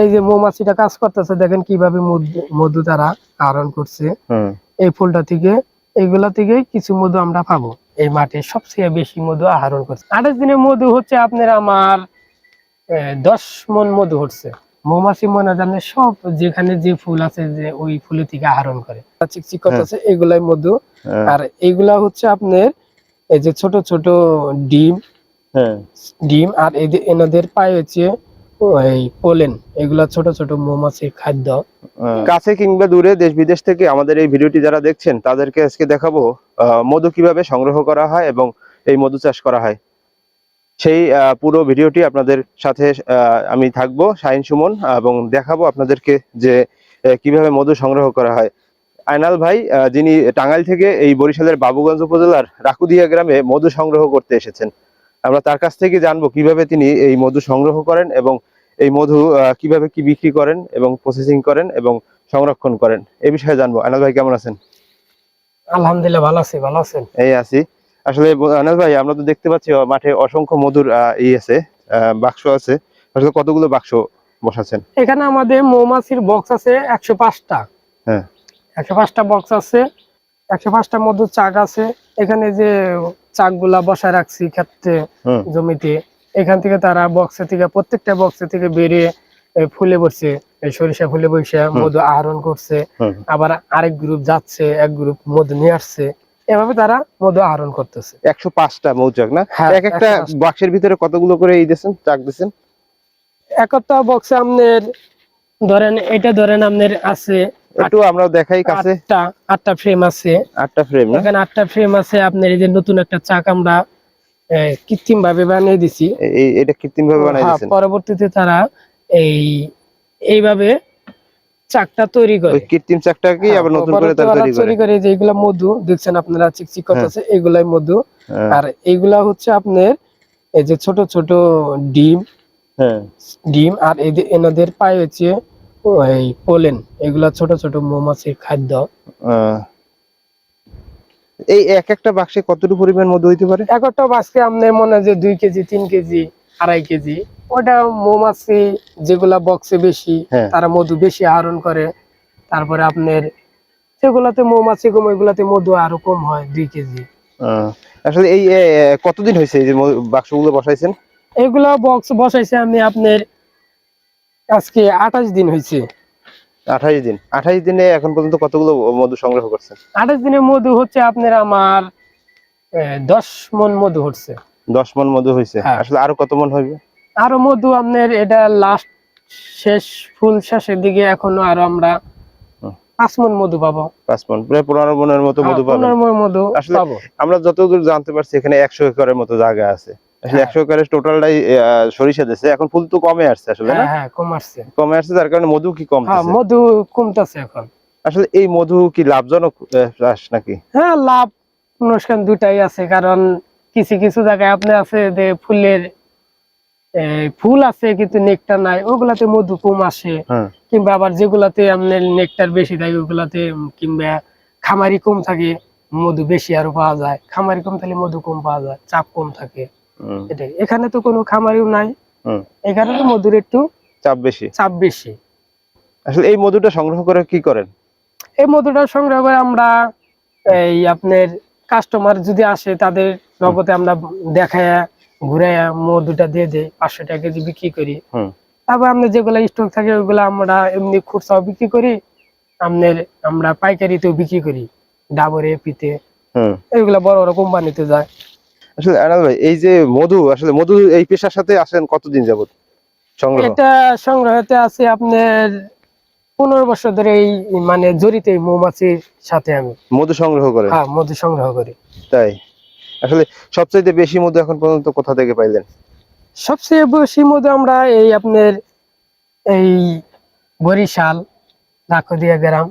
এই যে মৌমাছিটা কাজ করতেছে দেখেন কীভাবে মধু- তারা আহরণ করছে। এই ফুলটা থেকে এইগুলা থেকে কিছু মধু আমরা পাবো। এই মাঠে সবচেয়ে বেশি মধু আহরণ করছে। আঠাশ দিনের মধু হচ্ছে আপনার আমার দশ মন মধু হচ্ছে। মৌমাছি মনে জানে সব যেখানে যে ফুল আছে যে ওই ফুলে থেকে আহরণ করে। চিকচিক করতেছে এগুলাই মধু। হ্যাঁ, আর এগুলা হচ্ছে আপনার এই যে ছোট ছোট ডিম। হ্যাঁ। ডিম আর এই যে এনাদের পায়ে হচ্ছে ওই পোলেন এগুলা ছোট ছোট মৌমাছির খাদ্য। কাছে কিংবা দূরে দেশ বিদেশ থেকে আমাদের এই ভিডিওটি যারা দেখছেন তাদেরকে আজকে দেখাবো আহ, মধু কীভাবে সংগ্রহ করা হয় এবং এই মধু চাষ করা হয়। সেই আহ, পুরো ভিডিওটি আপনাদের সাথে আহ, আমি থাকব শাহিন সুমন এবং দেখাবো আপনাদেরকে যে কীভাবে মধু সংগ্রহ করা হয়। আয়নাল ভাই আহ, যিনি টাঙ্গাইল থেকে এই বরিশালের বাবুগঞ্জ উপজেলার রাকুদিয়া গ্রামে মধু সংগ্রহ করতে এসেছেন। আমরা তার কাছ থেকে জানব কীভাবে তিনি এই মধু সংগ্রহ করেন এবং এই মধু কীভাবে কি বিক্রি করেন এবং প্রসেসিং করেন এবং সংরক্ষণ করেন। এই বিষয়ে জানব। আনাল ভাই কেমন আছেন? আলহামদুলিল্লাহ ভালো আছি ভালো আছেন? এই আছি। আসলে আনাল ভাই আমরা তো দেখতে পাচ্ছি মাঠে অসংখ্য মধুর ই আছে বাক্স আছে। আসলে কতগুলো বাক্স বসাচ্ছেন? এখানে আমাদের মৌমাছির বক্স আছে একশো পাঁচটা। হ্যাঁ। একশো পাঁচটা বক্স আছে একশো পাঁচটার মধ্যে চাক আছে। এখানে যে চাকগুলা বসায় রাখছি ক্ষেত্রে জমিতে। এখান থেকে তারা বক্সে থেকে প্রত্যেকটা বক্সে থেকে বেরিয়ে ফুলে বসছে সরিষা ফুলে বসে মধু আহরণ করছে। আবার আরেক গ্রুপ যাচ্ছে এক গ্রুপ মধু নিয়ে আসছে। এভাবে তারা মধু আহরণ করতেছে। একশো পাঁচটা মৌচাক না? হ্যাঁ, এক একটা 105 বাক্সের ভিতরে কতগুলো করে এই দিয়েছেন? চাক দিয়েছেন? একটা বক্সে আপনার ধরেন এটা ধরেন আপনার আছে একটু আমরা দেখাই কাছে। আটটা আটটা ফ্রেম আছে। আটটা ফ্রেম এখানে আটটা ফ্রেম আছে আপনার এই যে নতুন একটা চাক আমরা কৃত্রিম ভাবে বানিয়ে দিছি। এই এটা কৃত্রিম ভাবে হ্যাঁ, দিয়েছেন? পরবর্তীতে তারা এই এইভাবে চাকটা তৈরি করে। ওই কৃত্রিম চাকটাকেই হ্যাঁ, আবার নতুন করে তারা তৈরি করে? তৈরি করে যে এগুলা মধু দেখছেন আপনারা চিকচিক করতেছে এগুলাই মধু। হ্যাঁ, আর এইগুলা হচ্ছে আপনার এই যে ছোট ছোট ডিম হ্যাঁ। ডিম আর এই যে এনাদের পায়ে হচ্ছে ওই পোলেন এগুলা ছোট ছোট মৌমাছির খাদ্য। এই এক একটা বাক্সে কতটুকু পরিমাণ মধু হইতে পারে? একটা বাসকে আপনার মনে যে দুই কেজি তিন কেজি আড়াই কেজি। ওটা মৌমাছি যেগুলা বক্সে বেশি হ্যাঁ। তারা মধু বেশি আহরণ করে। তারপরে আপনার সেগুলাতে মৌমাছি কম ওইগুলাতে মধু আরও কম হয় দুই কেজি। আসলে এই কতদিন হয়েছে এই যে বাক্সগুলো বসাইছেন? এগুলা বক্স বসাইছে আমি আপনার আজকে আঠাশ দিন হয়েছে। আঠাইশ দিন। আঠাইশ দিনে এখন পর্যন্ত কতগুলো মধু সংগ্রহ করছেন? আঠাশ দিনের মধু হচ্ছে আপনার আমার দশ মন মধু হচ্ছে। দশ মন মধু হয়েছে। হ্যাঁ। আসলে আরও কত মন হইবে? আরও মধু আপনার এটা লাস্ট শেষ ফুল শেষের দিকে এখনও আরও আমরা। পাঁচ মন মধু পাবো। পাঁচ মন। প্রায় পনেরো মনের মতো মধু হ্যাঁ, পাবেন পনেরো মণ মধু আসলে- পাবো। আমরা যতদূর জানতে পারছি এখানে একশো একরের মতো জায়গা আছে। আসলে হ্যাঁ। একশো একরের টোটালটাই সরিষা দিচ্ছে এখন ফুল তো কমে আসছে আসলে হ্যাঁ হ্যাঁ কম আসছে। কমে আসছে যার কারণে মধু কি কম হ্যাঁ মধু কমতেছে এখন। আসলে এই মধু কি লাভজনক চাষ নাকি? হ্যাঁ লাভ অনুষ্ঠান দুটাই আছে কারণ কিছু কিছু জায়গায় আপনি আছে যে ফুলের ফুল আছে কিন্তু নেকটার নাই ওগুলাতে মধু কম আসে। হ্যাঁ। কিংবা আবার যেগুলাতে আপনার নেকটার বেশি থাকে ওগুলাতে কিংবা খামারি কম থাকে মধু বেশি আরও পাওয়া যায়। খামারি কম থাকলে মধু কম পাওয়া যায় চাপ কম থাকে। এটাই। এখানে তো কোনো খামারিও নাই। এখানে তো মধুর একটু চাপ বেশি। চাপ বেশি আসলে এই মধুটা সংগ্রহ করে কি করেন? এই মধুটা সংগ্রহ করে আমরা এই আপনার কাস্টমার যদি আসে তাদের নগদে আমরা দেখায় ঘুরে মধুটা দিয়ে দেই পাঁচশো টাকা কেজি বিক্রি করি। হুম। তারপর আপনার যেগুলো স্টক থাকে ওগুলো আমরা এমনি খুচরাও বিক্রি করি। আপনার আমরা পাইকারিতেও বিক্রি করি। ডাবরে পিতে হুম। এগুলো বড় বড় কোম্পানিতে যায়। আসলে আনাল ভাই এই যে মধু আসলে মধু এই পেশার সাথে আসেন কতদিন যাবত সংগ্রহ? এটা সংগ্রহতে আছে আপনার পনেরো বছর ধরে এই মানে জড়িত এই মৌমাছির সাথে আমি। মধু সংগ্রহ করেন হ্যাঁ মধু সংগ্রহ করি। তাই? আসলে সবচাইতে বেশি মধু এখন পর্যন্ত কোথা থেকে পাইলেন? সবচেয়ে বেশি মধু আমরা এই আপনার এই বরিশাল রাখদিয়া গ্রাম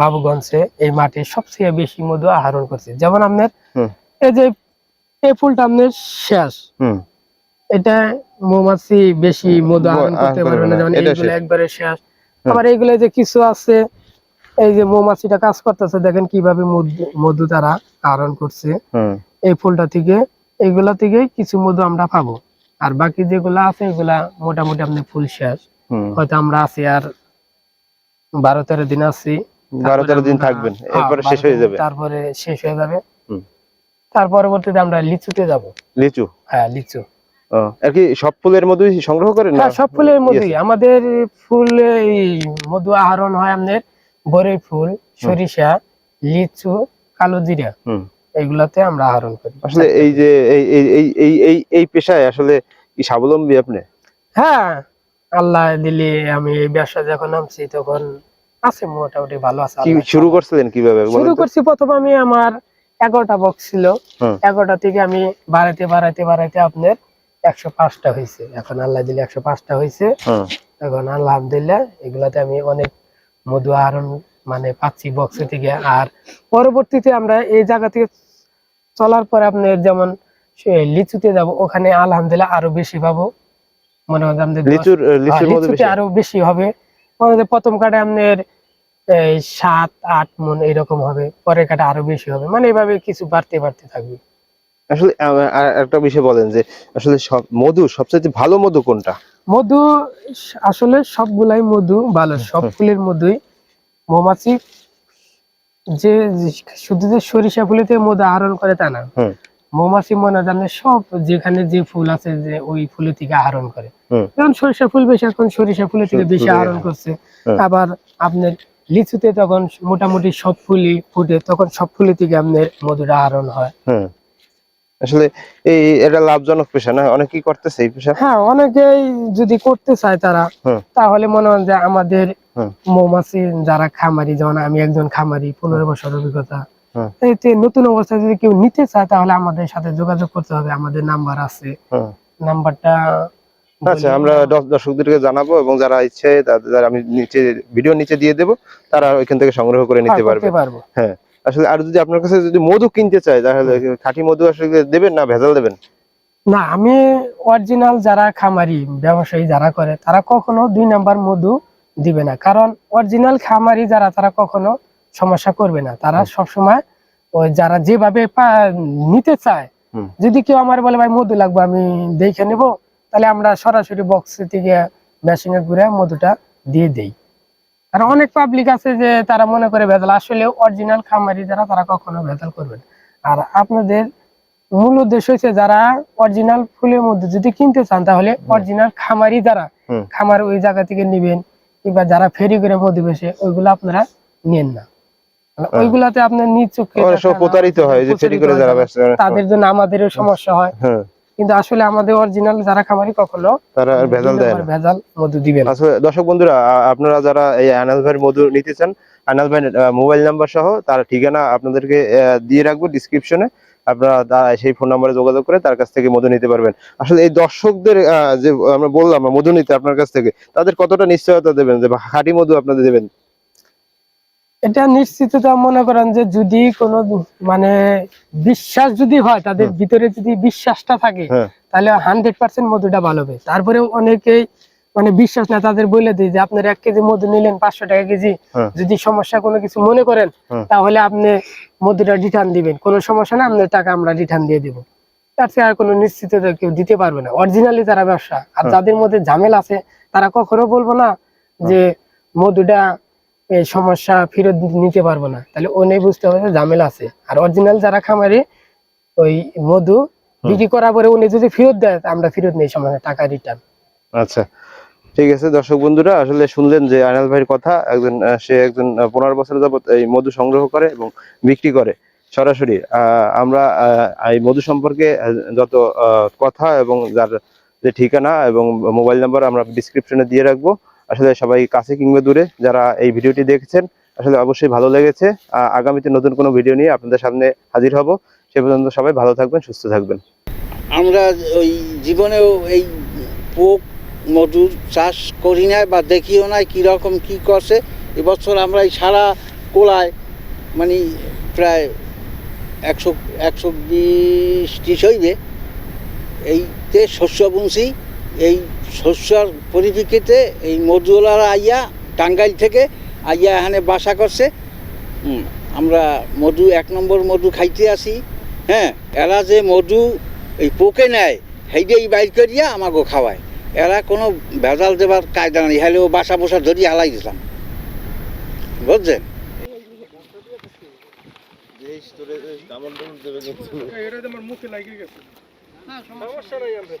বাবুগঞ্জে এই মাঠে সবচেয়ে বেশি মধু আহরণ করছে। যেমন আপনার এই যে এই ফুলটা আপনার শেষ। হুম। এটা মৌমাছি বেশি মধু আহরণ করতে পারবে না যেমন এইগুলো। একবারে শেষ। আবার এইগুলো যে কিছু আছে এই যে মৌমাছিটা কাজ করতেছে দেখেন কীভাবে মধু- মধু তারা আহরণ করছে। এই ফুলটা থেকে এইগুলা থেকে কিছু মধু আমরা পাবো। আর বাকি যেগুলা আছে এগুলা মোটামুটি আপনি ফুল শেষ। হয়তো আমরা আছি আর বারো তেরো দিন আছি। বারো তেরো দিন থাকবেন আমরা- এরপরে হ্যাঁ, শেষ হয়ে যাবে। তারপরে শেষ হয়ে যাবে। তার পরবর্তীতে আমরা লিচুতে যাব। লিচু? হ্যাঁ লিচু। আর কি সব ফুলের মধ্যেই সংগ্রহ করেন না? হ্যাঁ সব ফুলের মধুই। আমাদের ফুল এই মধু আহরণ হয় আমাদের বরই ফুল সরিষা লিচু কালো জিরা। হুম। এইগুলাতে আমরা আহরণ করি। আসলে এই যে এই এই এই এই এই পেশায় আসলে কি স্বাবলম্বী আপনি? হ্যাঁ আল্লাহ দিলে আমি এই ব্যবসা যখন নামছি তখন আছে মোটামুটি ভালো আছে কি শুরু। করছিলেন কীভাবে শুরু করছি প্রথম আমি আমার এগারোটা বক্স ছিল। এগারোটা থেকে আমি বাড়াইতে বাড়াইতে বাড়াইতে আপনার একশো পাঁচটা হয়েছে এখন আল্লাহ দিলে একশো পাঁচটা হয়েছে এখন আলহামদুলিল্লাহ এগুলাতে আমি অনেক মধু আহরণ মানে পাচ্ছি বক্স থেকে। আর পরবর্তীতে আমরা এই জায়গা থেকে চলার পরে আপনার যেমন লিচুতে যাব ওখানে আলহামদুলিল্লাহ আরও বেশি পাবো। মনে হয় হ্যাঁ, আরও বেশি হবে। মনে হয় প্রথম কাটে আপনার সাত আট মন এরকম হবে পরের কাটে আরও বেশি হবে। মানে এভাবে কিছু বাড়তে বাড়তে থাকবে। আসলে একটা বিষয় বলেন যে আসলে সব মধু সবচেয়ে ভালো মধু কোনটা? মধু আসলে সবগুলাই মধু ভালো সব ফুলের মধুই। মৌমাছি যে শুধু যে সরিষা ফুলেতে মধু আহরণ করে তা না। মৌমাছি মনে জানে সব যেখানে যে ফুল আছে যে ওই ফুলের থেকে আহরণ করে। যেমন সরিষা ফুল বেশি এখন সরিষা ফুলের থেকে বেশি ফুলে, আহরণ। করছে। আবার আপনার লিচুতে তখন মোটামুটি সব ফুলই ফুটে তখন সব ফুলের থেকে আপনার মধুটা আহরণ হয়। আসলে এই এটা লাভজনক পেশা না? অনেকেই করতেছে এই পেশা? হ্যাঁ অনেকেই যদি করতে চায় তারা তাহলে মনে হয় যে আমাদের মৌমাছি যারা খামারি যেমন আমি একজন খামারি পনেরো বছর অভিজ্ঞতা। এতে নতুন অবস্থায় যদি কেউ নিতে চায় তাহলে আমাদের সাথে যোগাযোগ করতে হবে। আমাদের নাম্বার আছে। নাম্বারটা আচ্ছা আমরা দর্শকদেরকে জানাব এবং যারা ইচ্ছে তাদের আমি নিচে ভিডিও নিচে দিয়ে দেবো তারা ওইখান থেকে সংগ্রহ করে নিতে পারবে। হ্যাঁ, আসলে আর যদি আপনার কাছে যদি মধু কিনতে চায় তাহলে খাঁটি মধু আসলে দেবেন না ভেজাল দেবেন? না আমি অরিজিনাল যারা খামারি ব্যবসায়ী যারা করে তারা কখনো দুই নাম্বার মধু দিবে না। কারণ অরিজিনাল খামারি যারা তারা কখনো সমস্যা করবে না। তারা। সবসময় ওই যারা যেভাবে নিতে চায়। যদি কেউ আমার বলে ভাই মধু লাগবে আমি দেখে নেব। তাহলে আমরা সরাসরি বক্স থেকে মেশিনে ঘুরে মধুটা দিয়ে দেই। আর অনেক পাবলিক আছে যে তারা মনে করে ভেজাল আসলে অরিজিনাল খামারি যারা তারা কখনো ভেজাল করবে না। আর আপনাদের মূল উদ্দেশ্য হচ্ছে যারা অরিজিনাল ফুলের মধ্যে যদি কিনতে চান তাহলে অরিজিনাল খামারি যারা খামার ওই জায়গা থেকে নিবেন কিংবা যারা ফেরি করে মধু বেশে ওইগুলো আপনারা নেন না। হ্যাঁ। ওইগুলাতে আপনার নিজ চোখে প্রতারিত হয় যে ফেরি করে যারা তাদের জন্য আমাদেরও সমস্যা হয়। হ্যাঁ। কিন্তু আসলে আমাদের অরিজিনাল যারা খামারি কখনো তারা ভেজাল দেয় না। ভেজাল মধু দিবে না। আসলে দর্শক বন্ধুরা আপনারা যারা এই আনাল ভাইয়ের মধু নিতে চান আনাল ভাইয়ের মোবাইল নাম্বার সহ তার ঠিকানা আপনাদেরকে দিয়ে রাখব ডিসক্রিপশনে আপনারা সেই ফোন নাম্বারে যোগাযোগ করে তার কাছ থেকে মধু নিতে পারবেন। আসলে এই দর্শকদের যে আমরা বললাম মধু নিতে আপনার কাছ থেকে তাদের কতটা নিশ্চয়তা দেবেন? যে খাঁটি মধু আপনাদের দেবেন? এটা নিশ্চিততা মনে করেন যে যদি কোনো মানে বিশ্বাস যদি হয় তাদের ভিতরে যদি বিশ্বাসটা থাকে হ্যাঁ। তাহলে হান্ড্রেড পার্সেন্ট মধুটা ভালো হবে। তারপরে অনেকেই মানে বিশ্বাস না তাদের বলে দিই যে আপনার এক কেজি মধু নিলেন পাঁচশো টাকা কেজি। হ্যাঁ। যদি সমস্যা কোনো কিছু মনে করেন তাহলে আপনি মধুটা রিটার্ন দিবেন। কোনো সমস্যা না আপনার টাকা আমরা রিটার্ন দিয়ে দিব। তার চেয়ে আর কোনো নিশ্চিততা কেউ দিতে পারবে না। অরিজিনালি তারা ব্যবসা আর যাদের মধ্যে ঝামেলা আছে তারা কখনো বলব না যে মধুটা এই সমস্যা ফেরত নিতে পারব না। তাহলে ও নেই বুঝতে হবে ঝামেলা আছে। আর অরিজিনাল যারা খামারে ওই মধু বিক্রি করার পরে উনি যদি ফেরত দেয় আমরা ফেরত নেই সময় টাকা রিটার্ন আচ্ছা ঠিক আছে দর্শক বন্ধুরা আসলে শুনলেন যে আনাল ভাইয়ের কথা একজন সে একজন পনেরো বছর যাবত এই মধু সংগ্রহ করে এবং বিক্রি করে। সরাসরি আমরা এই মধু সম্পর্কে যত কথা এবং যার যে ঠিকানা এবং মোবাইল নাম্বার আমরা ডিসক্রিপশনে দিয়ে রাখব। আসলে সবাই কাছে কিংবা দূরে যারা এই ভিডিওটি দেখছেন, আসলে অবশ্যই ভালো লেগেছে। আগামীতে নতুন কোনো ভিডিও নিয়ে আপনাদের সামনে হাজির হব। সে পর্যন্ত সবাই ভালো থাকবেন, সুস্থ থাকবেন। আমরা ওই জীবনেও এই পোক, মধুর চাষ করি নাই বা দেখিও নাই কীরকম কী করছে। এবছর আমরা এই সারা কোলায় মানে প্রায় একশো একশো বিশ ত্রিশ হইবে। এইতে শস্য বুনছি। এই শস্যর পরিপ্রেক্ষিতে এই মজুলার আইয়া টাঙ্গাইল থেকে আইয়া এখানে বাসা করছে। আমরা মধু এক নম্বর মধু খাইতে আসি। হ্যাঁ এরা যে মধু এই পোকে নেয় হেডেই বাইর করিয়া আমাকে খাওয়ায়। এরা কোনো ভেজাল দেবার কায়দা নেই হেলেও বাসা বসা ধরি হালাই দিতাম। বুঝছেন? হ্যাঁ, সমস্যা নাই। আমাদের